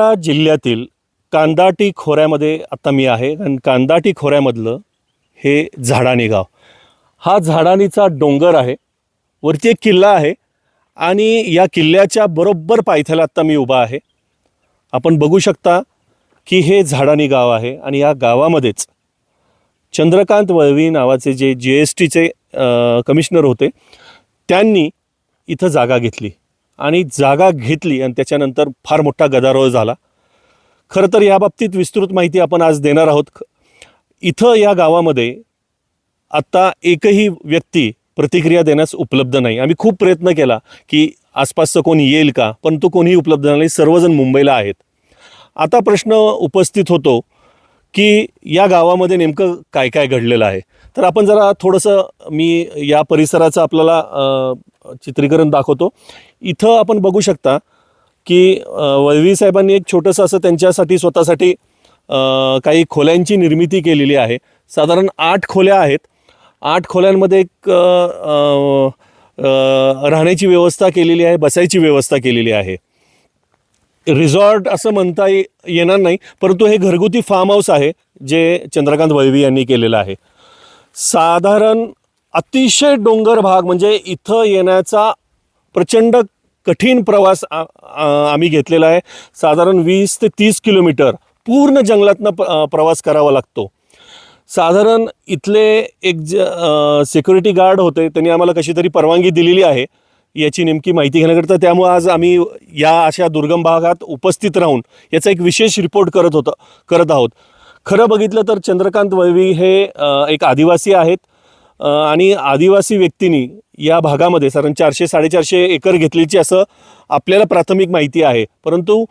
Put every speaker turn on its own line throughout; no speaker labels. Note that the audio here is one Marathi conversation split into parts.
सातारा जिल्ह्यातील कांदाटी खोऱ्यामध्ये आता मी आहे. आणि कांदाटी खोऱ्यामधलं हे झाडाणी गाव. हा झाडाणीचा डोंगर आहे. वरती एक किल्ला आहे. आणि या किल्ल्याच्या बरोबर पायथ्याला आत्ता मी उभा आहे. आपण बघू शकता की हे झाडाणी गाव आहे. आणि या गावामध्येच चंद्रकांत वळवी नावाचे जे जी एस टीचे कमिशनर होते त्यांनी इथं जागा घेतली. आणि जागा घेतली आणि त्याच्यानंतर फार मोठा गदारोळ झाला. खरं तर या बाबतीत विस्तृत माहिती आपण आज देणार आहोत. इथं या गावामध्ये आत्ता एकही व्यक्ती प्रतिक्रिया देण्यास उपलब्ध नाही. आम्ही खूप प्रयत्न केला की आसपासचं कोणी येईल का परंतु कोणीही उपलब्ध नाही. सर्वजण मुंबईला आहेत. आता प्रश्न उपस्थित होतो की या गावामध्ये नेमकं काय काय घडलेलं आहे? तर आपण जरा थोडंसं मी या परिसराचं आपल्याला चित्रीकरण दाखवतो. इथं आपण बघू शकता की वळवी साहेबांनी एक छोटंसं असं त्यांच्यासाठी स्वतःसाठी काही खोल्यांची निर्मिती केलेली आहे. साधारण आठ खोल्या आहेत. आठ खोल्यांमध्ये एक राहण्याची व्यवस्था केलेली आहे बसायची व्यवस्था केलेली आहे. रिझॉर्ट असं म्हणता येणार नाही परंतु हे घरगुती फार्म हाऊस आहे जे चंद्रकांत वळवी यांनी केलेलं आहे. साधारण अतिशय डोंगर भाग म्हणजे इथं येण्याचा प्रचंड कठीण प्रवास आम्ही घेतलेला आहे. साधारण वीस ते तीस किलोमीटर पूर्ण जंगलातनं प- प्रवास करावा लागतो. साधारण इथले एक ज सिक्युरिटी गार्ड होते त्यांनी आम्हाला कशी तरी परवानगी दिलेली आहे याची नेमकी माहिती घेण्याकरता. त्यामुळे आज आम्ही या अशा दुर्गम भागात उपस्थित राहून याचा एक विशेष रिपोर्ट करत होतं करत आहोत. खरं बघितलं तर चंद्रकांत वळवी हे एक आदिवासी आहेत. आणि आदिवासी व्यक्तींनी या भागामध्ये साधारण चारशे साडेचारशे एकर घेतलेची असं आपल्याला प्राथमिक माहिती आहे. परंतु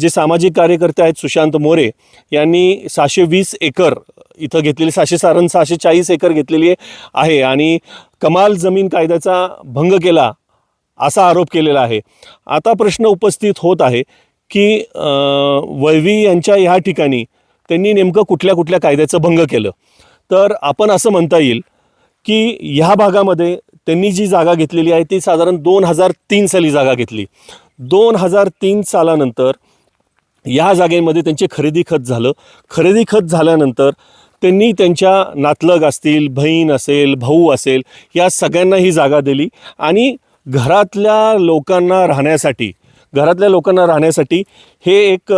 जे सामाजिक कार्यकर्ते आहेत सुशांत मोरे यांनी सहाशे वीस एकर इथं घेतलेली सहाशे साधारण सहाशे चाळीस एकर घेतलेली आहे आणि कमाल जमीन कायद्याचा भंग केला असा आरोप केलेला आहे. आता प्रश्न उपस्थित होत आहे की वैवी वळवी यांच्या ह्या ठिकाणी त्यांनी नेमकं कुठल्या कुठल्या कायद्याचं भंग केलं? तर आपण असं म्हणता येईल की ह्या भागामध्ये त्यांनी जी जागा घेतलेली आहे ती साधारण दोन हजार तीन साली जागा घेतली. दोन हजार तीन सालानंतर या जागेमध्ये त्यांचे खरेदी खत झालं. खरेदी खत झाल्यानंतर त्यांनी त्यांच्या नातलग असतील बहीण असेल भाऊ असेल या सगळ्यांना ही जागा दिली आणि घरातल्या लोकांना राहण्यासाठी घरातल्या लोकांना राहण्यासाठी हे एक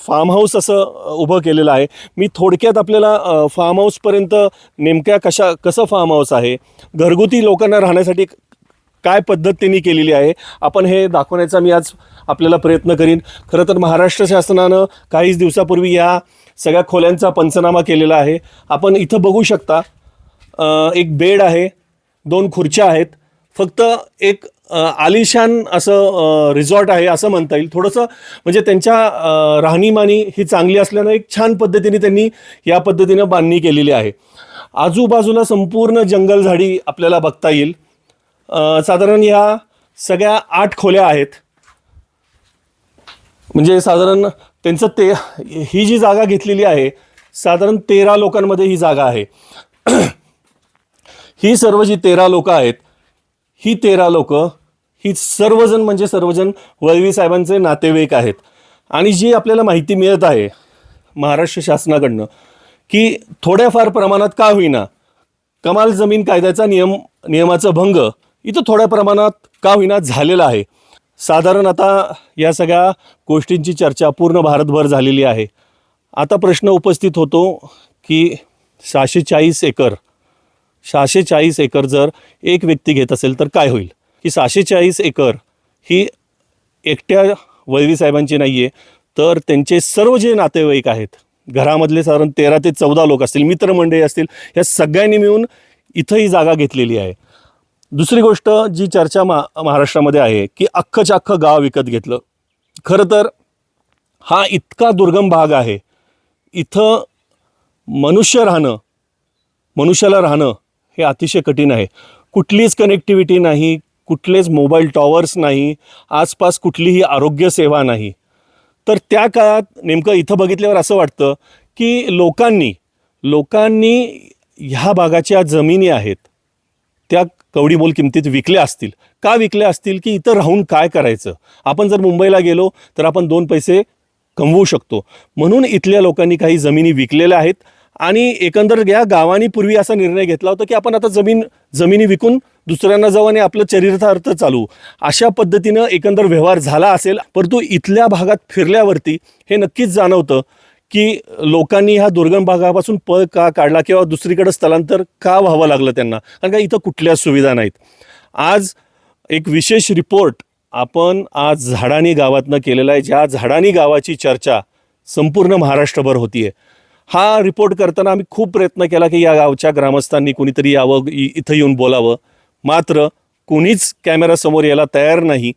फार्म हाऊस असं उभं केलेलं आहे. मी थोडक्यात आपल्याला फार्म हाऊसपर्यंत नेमक्या कशा कसं फार्म हाऊस आहे घरगुती लोकांना राहण्यासाठी काय पद्धत त्यांनी केलेली आहे आपण हे दाखवण्याचा मी आज आपल्याला प्रयत्न करीन. खरं तर महाराष्ट्र शासनानं काहीच दिवसापूर्वी या सगळ्या खोल्यांचा पंचनामा केलेला आहे. आपण इथं बघू शकता एक बेड आहे दोन खुर्च्या आहेत फक्त एक आलिशान असं रिसॉर्ट आहे असं म्हणता येईल. थोडंसं म्हणजे त्यांच्या राहणीमानी ही चांगली असल्यानं एक छान पद्धतीने त्यांनी या पद्धतीनं बांधणी केलेली आहे. आजूबाजूला संपूर्ण जंगल झाडी आपल्याला बघता येईल. साधारण ह्या सगळ्या आठ खोल्या आहेत. म्हणजे साधारण त्यांचं ते ही जी जागा घेतलेली आहे साधारण तेरा लोकांमध्ये ही जागा आहे. ही सर्व जी तेरा लोकं आहेत ही तेरा लोक ही सर्वजण म्हणजे सर्वजण वळवी साहेबांचे नातेवाईक आहेत. आणि जी आपल्याला माहिती मिळत आहे महाराष्ट्र शासनाकडनं की थोड्याफार प्रमाणात का होईना कमाल जमीन कायद्याचा नियम नियमाचा भंग इथं थोड्या प्रमाणात का होईना झालेला आहे. साधारण आता या सगळ्या गोष्टींची चर्चा पूर्ण भारतभर झालेली आहे. आता प्रश्न उपस्थित होतो की सहाशे चाळीस एकर सहाशे चाळीस एकर जर एक व्यक्ती घेत असेल तर काय होईल? की सहाशे चाळीस एकर ही एकट्या वैवी साहेबांची नाही आहे तर त्यांचे सर्व जे नातेवाईक आहेत घरामधले साधारण तेरा ते चौदा लोक असतील मित्रमंडळी असतील या सगळ्यांनी मिळून इथं ही जागा घेतलेली आहे. दुसरी गोष्ट जी चर्चा मा महाराष्ट्रामध्ये आहे की अख्खच्या अख्खं गाव विकत घेतलं. खरं तर हा इतका दुर्गम भाग आहे इथं मनुष्य राहणं मनुष्याला राहणं हे अतिशय कठीण आहे. कुठलीच कनेक्टिव्हिटी नाही कुठलेच मोबाईल टॉवर्स नाही आसपास कुठलीही आरोग्य सेवा नाही. तर त्या काळात नेमकं इथं बघितल्यावर असं वाटतं की लोकांनी लोकांनी ह्या भागाच्या जमिनी आहेत त्या कवडीमोल किमतीत विकल्या असतील. का विकल्या असतील? की इथं राहून काय करायचं? आपण जर मुंबईला गेलो तर आपण दोन पैसे कमवू शकतो. म्हणून इथल्या लोकांनी काही जमिनी विकलेल्या आहेत आणि एकंदर या गावानी पूर्वी असा निर्णय घेतला होता की आपण आता जमीन जमिनी विकून दुसऱ्यांना जाऊ आणि आपलं चरितार्थ चालू. अशा पद्धतीनं एकंदर व्यवहार झाला असेल परंतु इथल्या भागात फिरल्यावरती हे नक्कीच जाणवतं की लोकांनी ह्या दुर्गम भागापासून पळ का काढला किंवा दुसरीकडे स्थलांतर का व्हावं लागलं त्यांना? कारण का इथं कुठल्या सुविधा नाहीत. आज एक विशेष रिपोर्ट आपण आज झाडानी गावातनं केलेला आहे. ज्या झाडानी गावाची चर्चा संपूर्ण महाराष्ट्रभर होती आहे हा रिपोर्ट करताना आम्ही खूप प्रयत्न केला की या गावच्या ग्रामस्थांनी कुणीतरी यावं इथं येऊन बोलावं. मात्र कोणीच कॅमेरासमोर यायला तयार नाही.